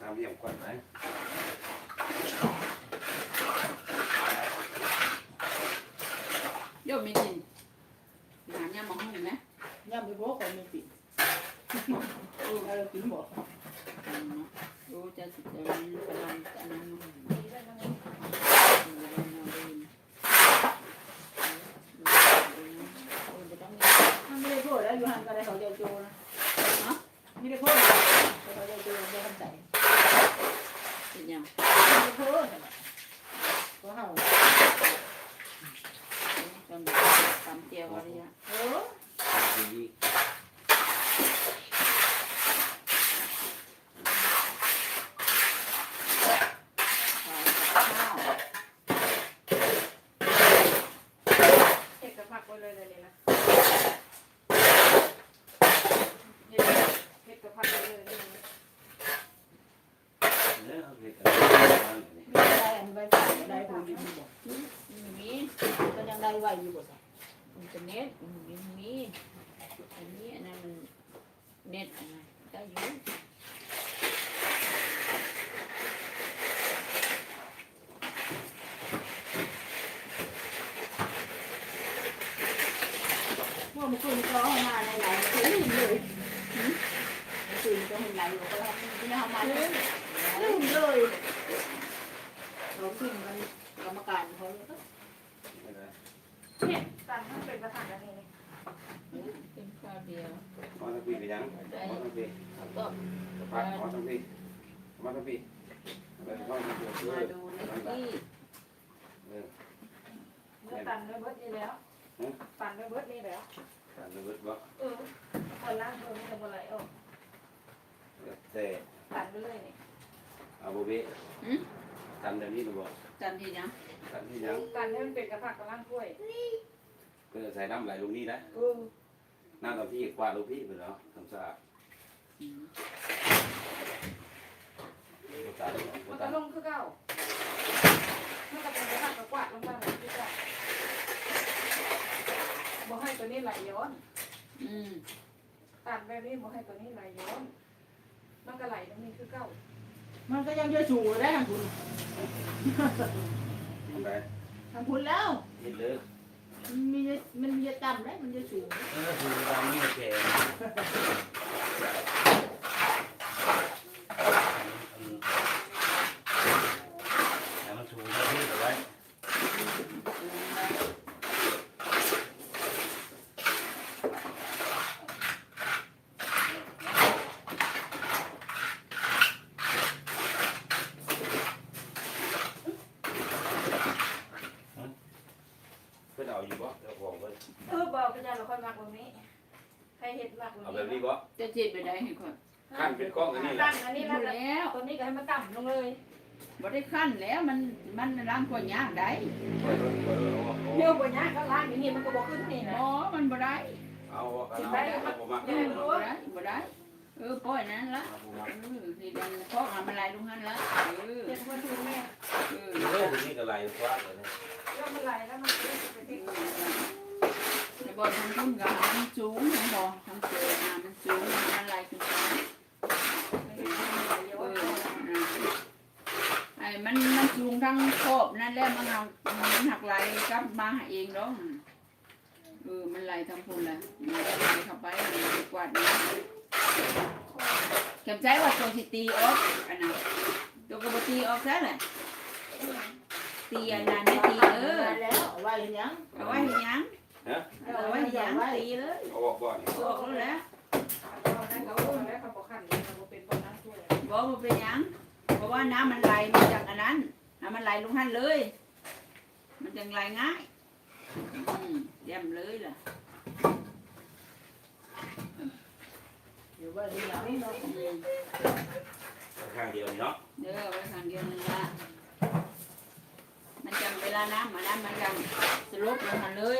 làm gì quần đấy giờ mình nhìn làm nha món mình nè nha mình bố còn mình bị ừ đây là chín một ừ cha chị cho mình phải làm อยู่หันก็ได้เขาเดียวโจนะไม่ได้โทษเขาเดียวโจได้คำใส่เป็นยังม่ได้โทษก็เห่าจนตำเจียวอะไรอย่างเออทีนี้ข้าวเอกผักไปเลยเลยนะเอกผักไปเลยเลย เนี่ยเขาเรียกกันไว้ใส่ได้ดูดีบ่มีก็ยังได้ไว้อยู่บ่ใส่อินเทอร์เน็ตมีมีอันนี้อันนั้นมันเน็ตอันนั้นได้อยู่พวกมันคืนก็เอามาในไหลคืนเลยคืนก็ เห็นไหลอยู่ก็ไม่เอามาเลยลืมเลยเราขึ้นกันกรรมการเขาเลยเนี่ยตันมันเป็นประธานอะไรนี่เป็นข้าวเดียวมาทั้งปีไปยังมาทั้งปีก็พักมาทั้งปีมาทั้งปีไปห้องทั้งปีเอมาอดูในที่เออเมื่อตันด้วยเบิร์ดนี่แล้วตันด้วยเบิร์ดนี่แล้วการเบิดบ่เออคนล่างเออไม่ทำอะไรเออ แต่ตันไปเลยนี่อาโบเบทำแบบนี้หรือบ่จันทีนะทำที่ยังตันให้มันเป็นกระผักกระล่างถ้วยเพื่อใส่น้ำไหลลงนี่นะเออน้ำตอนที่กวาดลงพี่ไปแล้วทำสะอาดก็ตายมันก็ก็ตายลงคือเก่ามันก็เป็นกระผักกระกวาดลงมาเลยคือเก่าบ่ให้ตัวนี้ไหลย้อน อืมตันแบบนี้บ่ให้ตัวนี้ไหลย้อน มันก็ไหลตรงนี้คือเก่ามันก็ยังจะสูงได้ทางคุณทำไรทางคุณแล้วเห็นเลยมันมีมันมีต่ำได้มันจะสูงเออคือดำนี่แก่แต่มันสูงที่เอาไว้ เพื่อนเอาอยู่บ่เจ้าของเพิ่นเออบ่เป็นยังเราค่อยมักตรงนี้ให้เห็ดมักตรงเอาแบบนี้นี้บ่จะจีบไปได้ให้ก่อนขั้นเป็นกล้องอันนี้แหละตั้งอันนี้ดูแล้วแล้วตัวนี้ก็ให้มันต่ำลงเลยบ่ได้ขั้นแล้วมันมันล้างกว่ายากได้เปิดเปิดเอาเดี๋ยวบนนี้ก็ล้างอย่างนี้มันก็บอกขึ้นนี่นะ อ๋อมันบ่ได้เอาเอาเอาผมมาเออบ่ได้บ่ได้เออปล่อยนั้นละเอาผมมา เออสีแดงพอกหามันลายลงหันละเออเจ็ดคนถึงแม่เออ เรื่องนี้ก็ไหลกว้างเลยนะ เรื่องมันไหลแล้วมันก็ไปที่ในบ่อทำทุ่นกับมันสูงทั้งบ่อทั้งเจอน้ำมันสูงมันลายขึ้นไปเออไอ้มันมันสูงทั้งขอบนั่นแหละมันเอามันหักไหลกลับมาเองดอกเออมันไหลทั้งพุ่นแหละมันไหลเข้าไปมันกวาดน้ำเข็มใจว่าตัวสิตีออกอันนั้นตัวกบตีออกซะแหละ ตีอันนั้นไม่ตีเออแล้วไว้ยังเอาไว้ให้ยังฮะเอาไว้ให้ยังตีเลยเอาออกบ่อนี่ออกแล้วแหละตอนนั้นเขาบอกแล้วเขาบอกขันนี้เขาบอกเป็นคนนั้นช่วยบอกว่าเป็นหยังเพราะว่าน้ำมันไหลมาจากอันนั้นน้ำมันไหลลงหันเลย มันจึงไหลง่ายอืมเยี่ยมเลยล่ะอยู่ไว้ยังนี่เนาะอืมข้างเดียวนี่เนาะเด้อไว้ข้างเดียวนั่นละมันจังเว ลาน้ำมาน้ำมันจังสลบลงหันเลย